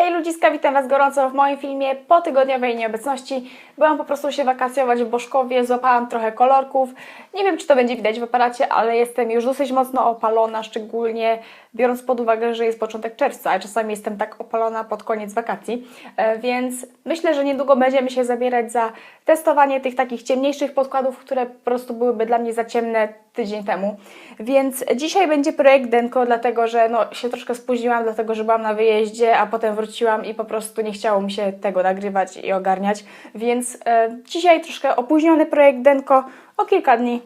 Hej ludziska, witam Was gorąco w moim filmie po tygodniowej nieobecności. Byłam po prostu się wakacjować w Boszkowie, złapałam trochę kolorków. Nie wiem, czy to będzie widać w aparacie, ale jestem już dosyć mocno opalona, szczególnie biorąc pod uwagę, że jest początek czerwca, a czasami jestem tak opalona pod koniec wakacji. E, Więc myślę, że niedługo będziemy się zabierać za testowanie tych takich ciemniejszych podkładów, które po prostu byłyby dla mnie za ciemne tydzień temu. Więc dzisiaj będzie projekt Denko, dlatego że no, się troszkę spóźniłam, dlatego że byłam na wyjeździe, a potem wróciłam i po prostu nie chciało mi się tego nagrywać i ogarniać. Więc e, dzisiaj troszkę opóźniony projekt Denko o kilka dni.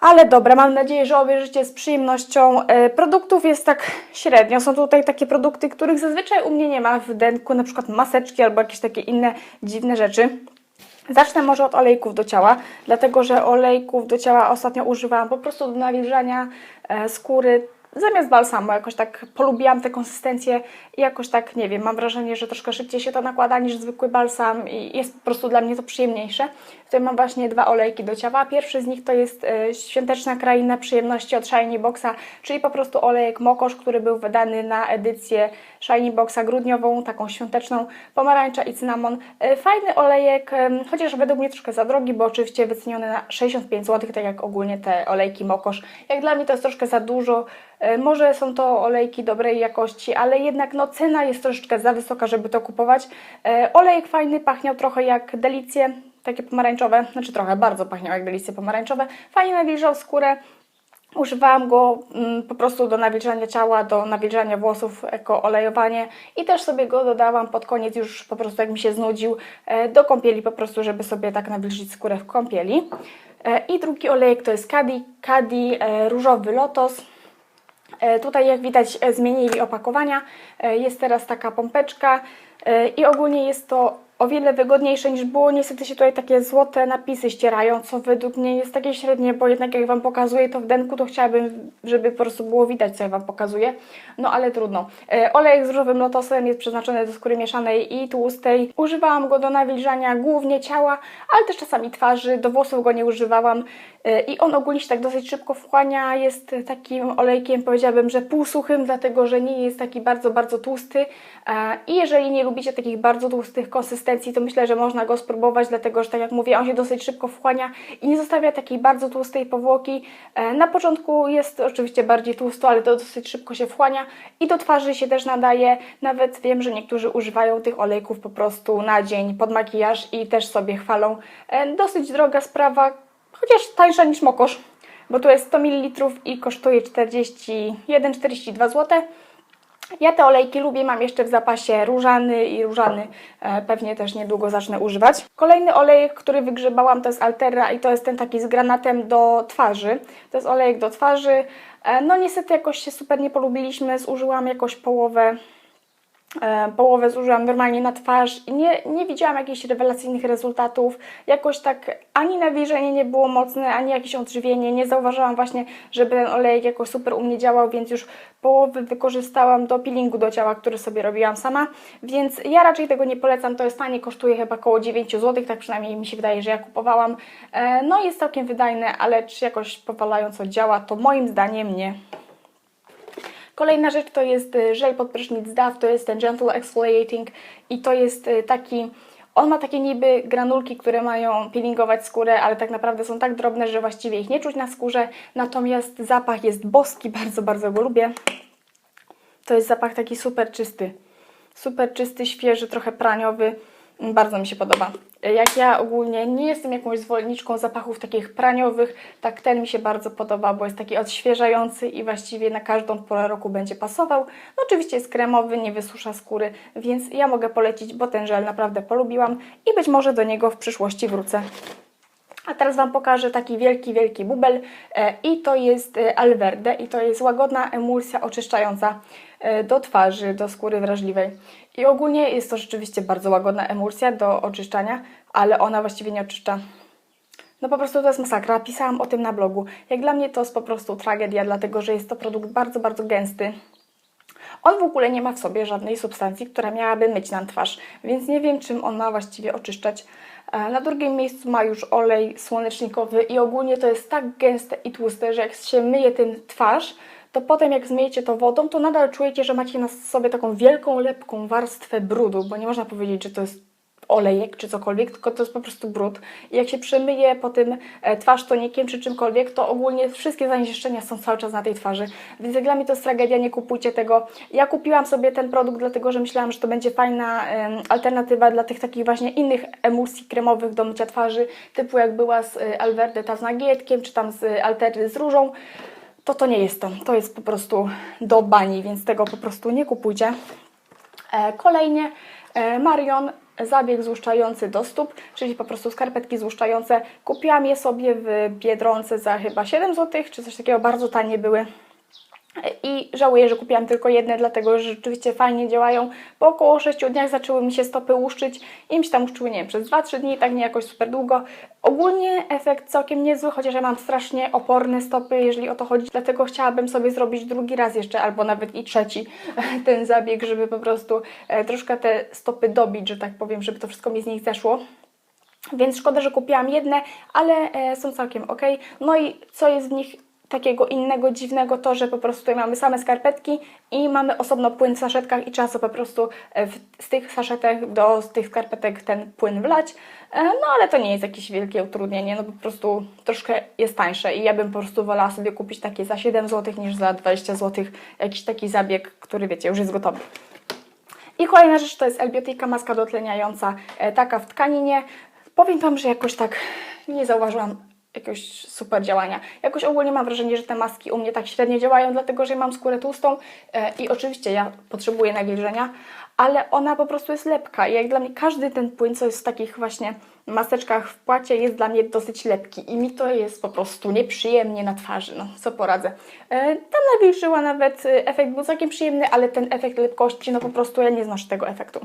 Ale dobra, mam nadzieję, że obejrzycie z przyjemnością. E, produktów jest tak średnio. Są tutaj takie produkty, których zazwyczaj u mnie nie ma w denku, na przykład maseczki albo jakieś takie inne dziwne rzeczy. Zacznę może od olejków do ciała, dlatego że olejków do ciała ostatnio używałam po prostu do nawilżania e, skóry zamiast balsamu. Jakoś tak polubiłam tę konsystencję i jakoś tak, nie wiem, mam wrażenie, że troszkę szybciej się to nakłada niż zwykły balsam i jest po prostu dla mnie to przyjemniejsze. Tutaj mam właśnie dwa olejki do ciała. Pierwszy z nich to jest e, Świąteczna Kraina Przyjemności od Shiny Boxa, czyli po prostu olejek Mokosz, który był wydany na edycję Shiny Boxa grudniową, taką świąteczną, pomarańcza i cynamon. E, Fajny olejek, chociaż według mnie troszkę za drogi, bo oczywiście wyceniony na 65 zł, tak jak ogólnie te olejki Mokosz. Jak dla mnie to jest troszkę za dużo. E, Może są to olejki dobrej jakości, ale jednak no, cena jest troszeczkę za wysoka, żeby to kupować. E, Olejek fajny, pachniał trochę jak delicje, takie pomarańczowe, znaczy trochę, bardzo pachniał jak delicje pomarańczowe. Fajnie nawilżał skórę. Używałam go mm, po prostu do nawilżania ciała, do nawilżania włosów jako olejowanie i też sobie go dodałam pod koniec już po prostu jak mi się znudził e, do kąpieli po prostu, żeby sobie tak nawilżyć skórę w kąpieli. I drugi olejek to jest Kadi, Kadi Różowy Lotos. E, Tutaj jak widać zmienili opakowania, E, jest teraz taka pompeczka e, i ogólnie jest to o wiele wygodniejsze niż było. Niestety się tutaj takie złote napisy ścierają, co według mnie jest takie średnie, bo jednak jak Wam pokazuję to w denku, to chciałabym, żeby po prostu było widać, co ja Wam pokazuję. No ale trudno. E, Olejek z różowym lotosem jest przeznaczony do skóry mieszanej i tłustej. Używałam go do nawilżania głównie ciała, ale też czasami twarzy. Do włosów go nie używałam. E, I on ogólnie się tak dosyć szybko wchłania. Jest takim olejkiem, powiedziałabym, że półsuchym, dlatego że nie jest taki bardzo, bardzo tłusty. E, I jeżeli nie lubicie takich bardzo tłustych konsystencji, to myślę, że można go spróbować, dlatego że tak jak mówię, on się dosyć szybko wchłania i nie zostawia takiej bardzo tłustej powłoki. E, Na początku jest oczywiście bardziej tłusto, ale to dosyć szybko się wchłania i do twarzy się też nadaje. Nawet wiem, że niektórzy używają tych olejków po prostu na dzień pod makijaż i też sobie chwalą. E, Dosyć droga sprawa, chociaż tańsza niż mokosz, bo tu jest 100 ml i kosztuje 41-42 zł. Ja te olejki lubię, mam jeszcze w zapasie różany i różany e, pewnie też niedługo zacznę używać. Kolejny olejek, który wygrzebałam to jest Altera i to jest ten taki z granatem do twarzy. To jest olejek do twarzy. E, no niestety jakoś się super nie polubiliśmy, zużyłam jakoś połowę połowę zużyłam normalnie na twarz i nie, nie widziałam jakichś rewelacyjnych rezultatów. Jakoś tak ani nawilżenie nie było mocne, ani jakieś odżywienie. Nie zauważyłam właśnie, żeby ten olejek jakoś super u mnie działał, więc już połowy wykorzystałam do peelingu do ciała, który sobie robiłam sama. Więc ja raczej tego nie polecam. To jest tanie, kosztuje chyba około 9 zł, tak przynajmniej mi się wydaje, że ja kupowałam. E, No jest całkiem wydajne, ale czy jakoś powalająco działa, to moim zdaniem nie. Kolejna rzecz to jest y, żel pod prysznic to jest ten Gentle Exfoliating i to jest y, taki, on ma takie niby granulki, które mają peelingować skórę, ale tak naprawdę są tak drobne, że właściwie ich nie czuć na skórze, natomiast zapach jest boski, bardzo, bardzo go lubię. To jest zapach taki super czysty, super czysty, świeży, trochę praniowy, bardzo mi się podoba. Jak ja ogólnie nie jestem jakąś zwolenniczką zapachów takich praniowych, tak ten mi się bardzo podoba, bo jest taki odświeżający i właściwie na każdą porę roku będzie pasował. No oczywiście jest kremowy, nie wysusza skóry, więc ja mogę polecić, bo ten żel naprawdę polubiłam i być może do niego w przyszłości wrócę. A teraz Wam pokażę taki wielki, wielki bubel e, i to jest e, Alverde i to jest łagodna emulsja oczyszczająca e, do twarzy, do skóry wrażliwej. I ogólnie jest to rzeczywiście bardzo łagodna emulsja do oczyszczania, ale ona właściwie nie oczyszcza no po prostu to jest masakra. Pisałam o tym na blogu. Jak dla mnie to jest po prostu tragedia, dlatego że jest to produkt bardzo, bardzo gęsty. On w ogóle nie ma w sobie żadnej substancji, która miałaby myć nam twarz, więc nie wiem, czym on ma właściwie oczyszczać. E, Na drugim miejscu ma już olej słonecznikowy i ogólnie to jest tak gęste i tłuste, że jak się myje tym twarz, to potem jak zmyjecie to wodą, to nadal czujecie, że macie na sobie taką wielką, lepką warstwę brudu, bo nie można powiedzieć, że to jest olejek czy cokolwiek, tylko to jest po prostu brud. I jak się przemyje po tym e, twarz tonikiem czy czymkolwiek, to ogólnie wszystkie zanieczyszczenia są cały czas na tej twarzy. Więc dla mnie to jest tragedia, nie kupujcie tego. Ja kupiłam sobie ten produkt dlatego, że myślałam, że to będzie fajna alternatywa dla tych takich właśnie innych emulsji kremowych do mycia twarzy, typu jak była z y, Alverde ta z nagietkiem, czy tam z y, Altery z różą. To to nie jest to. To jest po prostu do bani, więc tego po prostu nie kupujcie. E, Kolejnie e, Marion zabieg złuszczający do stóp, czyli po prostu skarpetki złuszczające. Kupiłam je sobie w Biedronce za chyba 7 zł, czy coś takiego, bardzo tanie były. I żałuję, że kupiłam tylko jedne, dlatego że rzeczywiście fajnie działają. Po około 6 dniach zaczęły mi się stopy łuszczyć i mi się tam łuszczyły, nie wiem, przez 2-3 dni, tak nie jakoś super długo. Ogólnie efekt całkiem niezły, chociaż ja mam strasznie oporne stopy, jeżeli o to chodzi. Dlatego chciałabym sobie zrobić drugi raz jeszcze, albo nawet i trzeci ten zabieg, żeby po prostu e, troszkę te stopy dobić, że tak powiem, żeby to wszystko mi z nich zeszło. Więc szkoda, że kupiłam jedne, ale e, są całkiem ok. No i co jest w nich takiego innego, dziwnego, to, że po prostu tutaj mamy same skarpetki i mamy osobno płyn w saszetkach i trzeba sobie po prostu e, w, z tych saszetek do tych skarpetek ten płyn wlać. E, no ale to nie jest jakieś wielkie utrudnienie, no po prostu troszkę jest tańsze i ja bym po prostu wolała sobie kupić takie za 7 zł niż za 20 zł jakiś taki zabieg, który wiecie, już jest gotowy. I kolejna rzecz to jest Elbiotika maska dotleniająca, e, taka w tkaninie. Powiem Wam, że jakoś tak nie zauważyłam jakiegoś super działania. Jakoś ogólnie mam wrażenie, że te maski u mnie tak średnio działają, dlatego że ja mam skórę tłustą e, i oczywiście ja potrzebuję nawilżenia, ale ona po prostu jest lepka i jak dla mnie każdy ten płyn, co jest w takich właśnie maseczkach w płacie jest dla mnie dosyć lepki i mi to jest po prostu nieprzyjemnie na twarzy, no co poradzę. E, Tam nawilżyła nawet, e, efekt był całkiem przyjemny, ale ten efekt lepkości, no po prostu ja nie znoszę tego efektu.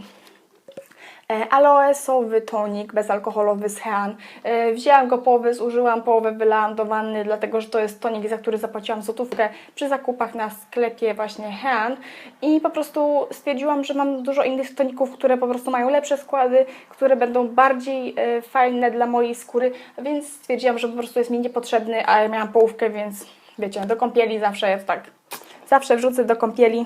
E, Aloesowy tonik bezalkoholowy z Hean. E, Wzięłam go połowę, zużyłam połowę, wylałam do wanny, dlatego że to jest tonik, za który zapłaciłam złotówkę przy zakupach na sklepie właśnie Hean. I po prostu stwierdziłam, że mam dużo innych toników, które po prostu mają lepsze składy, które będą bardziej e, fajne dla mojej skóry, więc stwierdziłam, że po prostu jest mi niepotrzebny, a ja miałam połówkę, więc wiecie, do kąpieli zawsze jest tak. Zawsze wrzucę do kąpieli,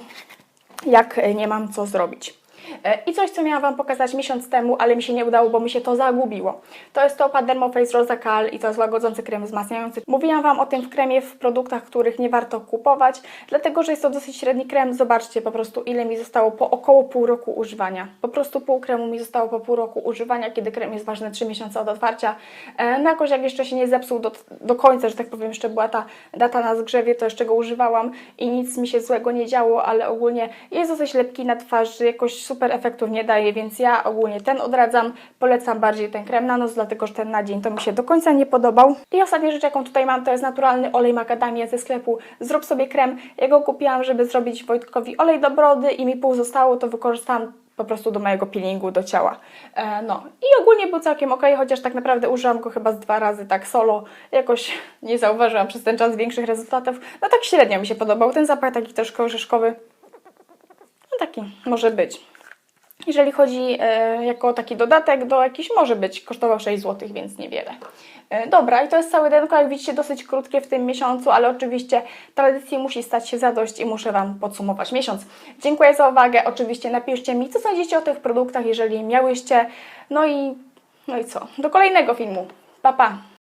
jak nie mam co zrobić. E, I coś, co miałam Wam pokazać miesiąc temu, ale mi się nie udało, bo mi się to zagubiło. To jest to Padermoface Rosa Cal i to jest łagodzący krem wzmacniający. Mówiłam Wam o tym w kremie w produktach, których nie warto kupować, dlatego, że jest to dosyć średni krem. Zobaczcie po prostu, ile mi zostało po około pół roku używania. Po prostu pół kremu mi zostało po pół roku używania, kiedy krem jest ważny 3 miesiące od otwarcia. E, No jakoś jak jeszcze się nie zepsuł do, do końca, że tak powiem, jeszcze była ta data na zgrzewie, to jeszcze go używałam i nic mi się złego nie działo, ale ogólnie jest dosyć lepki na twarzy, jakoś super efektów nie daje, więc ja ogólnie ten odradzam. Polecam bardziej ten krem na noc, dlatego że ten na dzień to mi się do końca nie podobał. I ostatnia rzecz, jaką tutaj mam, to jest naturalny olej macadamia ze sklepu Zrób sobie krem. Ja go kupiłam, żeby zrobić Wojtkowi olej do brody i mi pół zostało, to wykorzystałam po prostu do mojego peelingu do ciała. E, no i ogólnie był całkiem ok, chociaż tak naprawdę użyłam go chyba z dwa razy tak solo. Jakoś nie zauważyłam przez ten czas większych rezultatów. No tak średnio mi się podobał. Ten zapach taki troszkę orzeszkowy. No taki może być. Jeżeli chodzi e, jako taki dodatek do jakiś, może być, kosztował 6 zł, więc niewiele. E, dobra, i to jest całe denko, jak widzicie, dosyć krótkie w tym miesiącu, ale oczywiście tradycji musi stać się zadość i muszę Wam podsumować miesiąc. Dziękuję za uwagę, oczywiście napiszcie mi, co sądzicie o tych produktach, jeżeli miałyście. No i, no i co? Do kolejnego filmu. Pa, pa!